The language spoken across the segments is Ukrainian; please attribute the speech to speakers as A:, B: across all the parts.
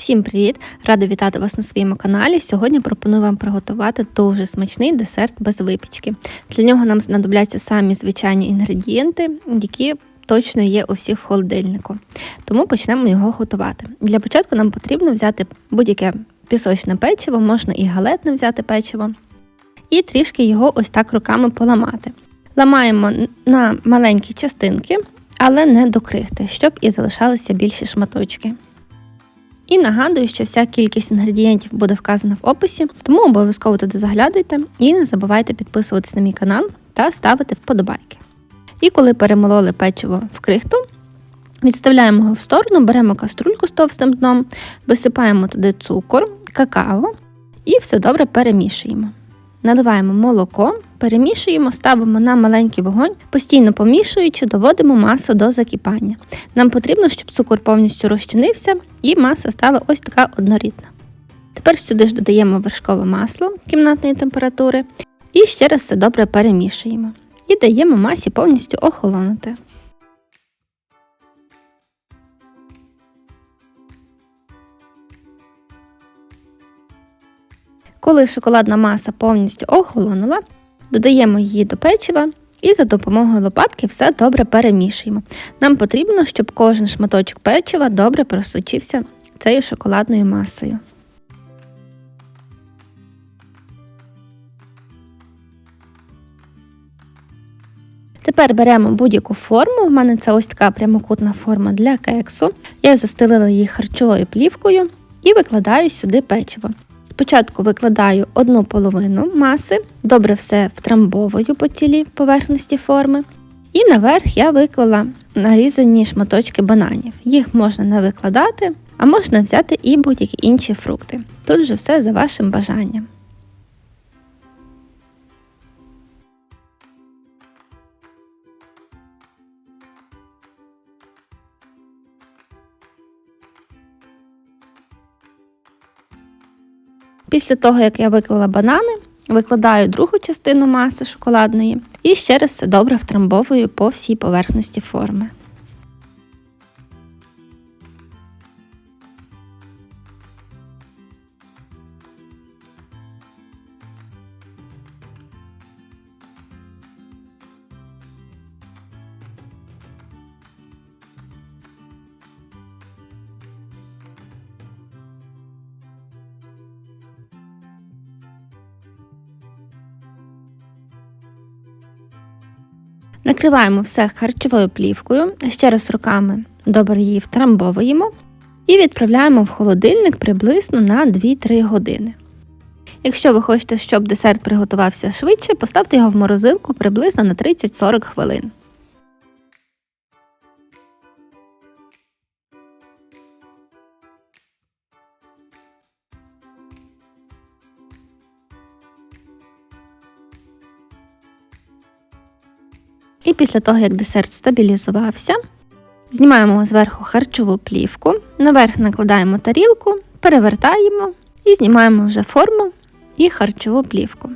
A: Всім привіт! Рада вітати вас на своєму каналі. Сьогодні пропоную вам приготувати дуже смачний десерт без випічки. Для нього нам знадобляться самі звичайні інгредієнти, які точно є у всіх в холодильнику. Тому почнемо його готувати. Для початку нам потрібно взяти будь-яке пісочне печиво, можна і галетне взяти печиво, і трішки його ось так руками поламати. Ламаємо на маленькі частинки, але не до крихти, щоб і залишалися більші шматочки. І нагадую, що вся кількість інгредієнтів буде вказана в описі, тому обов'язково туди заглядуйте і не забувайте підписуватись на мій канал та ставити вподобайки. І коли перемололи печиво в крихту, відставляємо його в сторону, беремо каструльку з товстим дном, висипаємо туди цукор, какао і все добре перемішуємо. Наливаємо молоко, перемішуємо, ставимо на маленький вогонь, постійно помішуючи, доводимо масу до закипання. Нам потрібно, щоб цукор повністю розчинився і маса стала ось така однорідна. Тепер сюди ж додаємо вершкове масло кімнатної температури і ще раз все добре перемішуємо. І даємо масі повністю охолонути. Коли шоколадна маса повністю охолонула, додаємо її до печива і за допомогою лопатки все добре перемішуємо. Нам потрібно, щоб кожен шматочок печива добре просочився цією шоколадною масою. Тепер беремо будь-яку форму. У мене це ось така прямокутна форма для кексу. Я застелила її харчовою плівкою і викладаю сюди печиво. Спочатку викладаю одну половину маси, добре все втрамбовую по цілій поверхності форми. І наверх я виклала нарізані шматочки бананів. Їх можна не викладати, а можна взяти і будь-які інші фрукти. Тут вже все за вашим бажанням. Після того, як я виклала банани, викладаю другу частину маси шоколадної і ще раз все добре втрамбовую по всій поверхності форми. Накриваємо все харчовою плівкою, ще раз руками добре її втрамбовуємо і відправляємо в холодильник приблизно на 2-3 години. Якщо ви хочете, щоб десерт приготувався швидше, поставте його в морозилку приблизно на 30-40 хвилин. І після того, як десерт стабілізувався, знімаємо зверху харчову плівку, наверх накладаємо тарілку, перевертаємо і знімаємо вже форму і харчову плівку.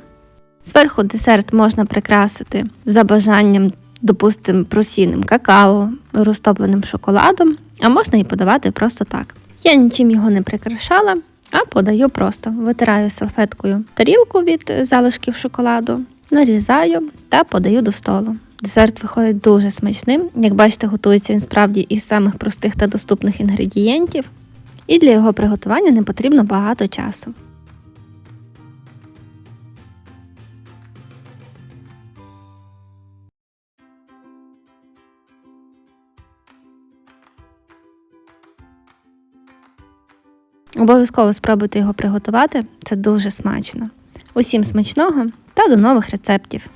A: Зверху десерт можна прикрасити за бажанням, допустимо, просінним какао, розтопленим шоколадом, а можна і подавати просто так. Я нічим його не прикрашала, а подаю просто витираю салфеткою тарілку від залишків шоколаду, нарізаю та подаю до столу. Десерт виходить дуже смачним. Як бачите, готується він справді із самих простих та доступних інгредієнтів, і для його приготування не потрібно багато часу. Обов'язково спробуйте його приготувати, це дуже смачно. Усім смачного та до нових рецептів!